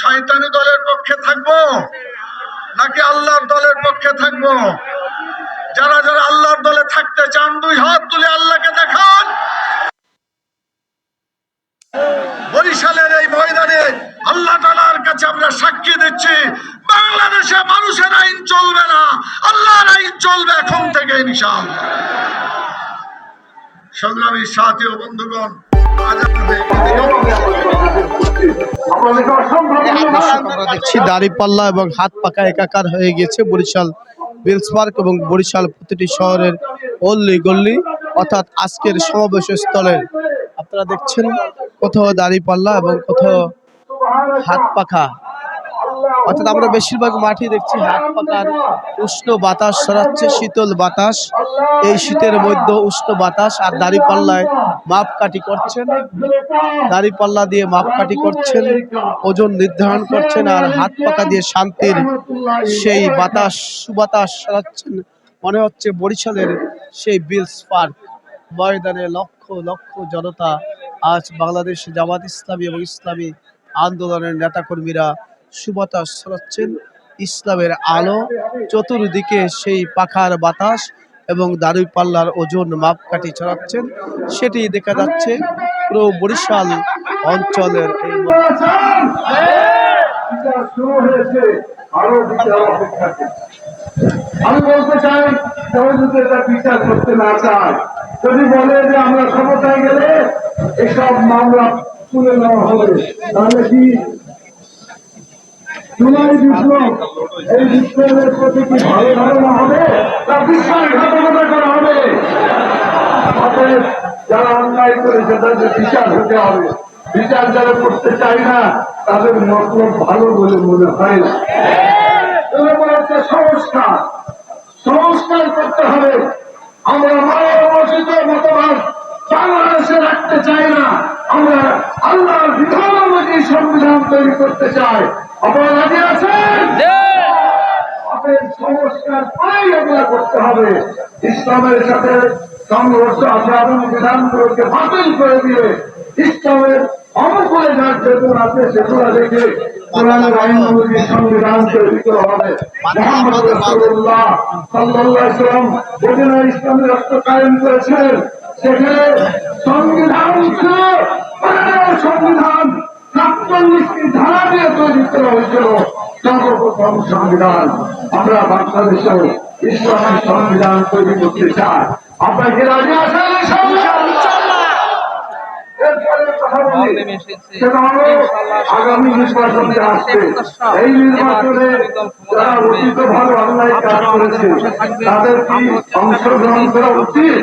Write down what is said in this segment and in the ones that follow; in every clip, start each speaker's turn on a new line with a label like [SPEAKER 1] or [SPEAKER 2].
[SPEAKER 1] শয়তানি দলের পক্ষে থাকব? নাকি আল্লাহর দলের পক্ষে থাকব? যারা যারা আল্লাহর দলে থাকতে চান, দুই হাত তুলে আল্লাহকে দেখান। বরিশালের এই ময়দানে আল্লাহ তালার কাছে আমরা সাক্ষী দিচ্ছি, বাংলাদেশে মানুষের আইন চলবে না, আল্লাহর আইন চলবে এখন থেকে ইনশাআল্লাহ। সংগ্রামী সাথী ও বন্ধুগণ
[SPEAKER 2] দর্শক আমরা দেখছি এবং হাত পাকা একাকার হয়ে গেছে বরিশাল বিলস পার্ক এবং বরিশাল প্রতিটি শহরের অল্লি গল্লি, অর্থাৎ আজকের সমাবেশ স্থলে। আপনারা দেখছেন কোথাও দাড়িপাল্লা এবং কোথাও হাত পাখা। অর্থাৎ আমরা বেশিরভাগ মাঠে দেখছি হাত পাকার উষ্ণ বাতাস ছড়াচ্ছে, শীতল বাতাস। এই শীতের মধ্যে উষ্ণ বাতাস আর দাড়িপাল্লায় মাপকাঠি করছেন। দাড়িপাল্লা দিয়ে মাপকাঠি করছেন, ওজন নির্ধারণ করছেন আর হাত পাকা দিয়ে শান্তির সেই বাতাস, সুবাতাস ছড়াচ্ছেন। মনে হচ্ছে বরিশালের সেই বিলস পার্ক। ময়দানে লক্ষ লক্ষ জনতা আজ বাংলাদেশ জামাত ইসলামী এবং ইসলামী আন্দোলনের নেতাকর্মীরা সুবাতাস ছড়াচ্ছেন ইসলামের আলো। চতুর্দিকে সেই পাখার বাতাস এবং দারুই পাল্লার ওজন মাপকাঠি ছড়াচ্ছেন। সেটি দেখা যাচ্ছে পুরো বরিশাল অঞ্চলের
[SPEAKER 3] আমি বলতে চাই, কেউ যদি বিচার করতে না চায়, যদি বলে যে আমরা ক্ষমতায় গেলে এসব মামলা তুলে নেওয়া হবে, তাহলে কি জুলাই বিপ্লব। এই বিপ্লবের প্রতি কি ভালো ধারণা হবে? তা বিশ্বাসঘাতকতা করা হবে। যারা অন্যায় করেছে, তাদের বিচার হতে হবে। বিচার যারা করতে চায় না, তাদের মতলব ভালো বলে মনে হয় না। হচ্ছে সংস্কার। সংস্কার করতে হবে। আমরা মানবরচিত মতবাদ বাংলাদেশে রাখতে চাই না। আমরা আল্লাহর বিধান অনুযায়ী সংবিধান তৈরি করতে চাই। আপনারা রাজি আছেন? আমাদের সংস্কার করেই এগুলা করতে হবে। ইসলামের সাথে সংঘর্ষ এবং বিধানগুলোকে বাতিল করে দিয়ে ইসলামের অনুকূলে যার যেগুলো আছে সেগুলো দেখে কোরআনের আইন অনুযায়ী সংবিধান তৈরি করা হবে। মোহাম্মদ রাষ্ট্র কায়েম সেখানে সংবিধান ছিল। সংবিধান সাতচল্লিশটি ধারা দিয়ে তৈরি করা হয়েছিল। সর্বপ্রথম সংবিধান। আমরা বাংলাদেশেও ইসলামী সংবিধান তৈরি করতে চাই। আপনার কি রাজি আছেন? আগামী নির্বাচনে আসছে এই নির্বাচনে যারা অতীত ভালো অন্যায় কাজ করেছে তাদের কি অংশগ্রহণ করা উচিত?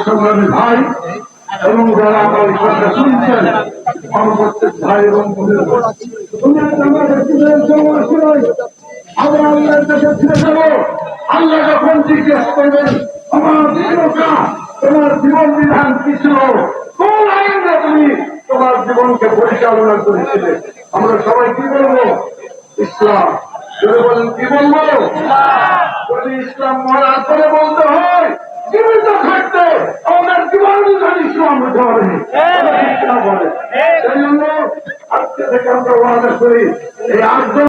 [SPEAKER 3] সংগ্রামী ভাই এবং যারা আমার কথা শুনছেন আমার ভাই এবং আমরা আল্লাহর কাছে ফিরে যাব আল্লাহ যখন জিজ্ঞেস করবেন আমার জীবনটা তোমার জীবন বিধান কি ছিল? কোন আইনটা তুমি তোমার জীবনকে পরিচালনা করেছিলে। আমরা সবাই কি বলব? ইসলাম। যদি বলেন কি বলব? যদি ইসলাম মরার করে বলতে হয় জীবিত থাকতে আমাদের জীবন বিধান ইসলাম হতে হবে। বলে। সেই জন্য আজকে থেকে আমরা ওয়াদা করি এই আটজন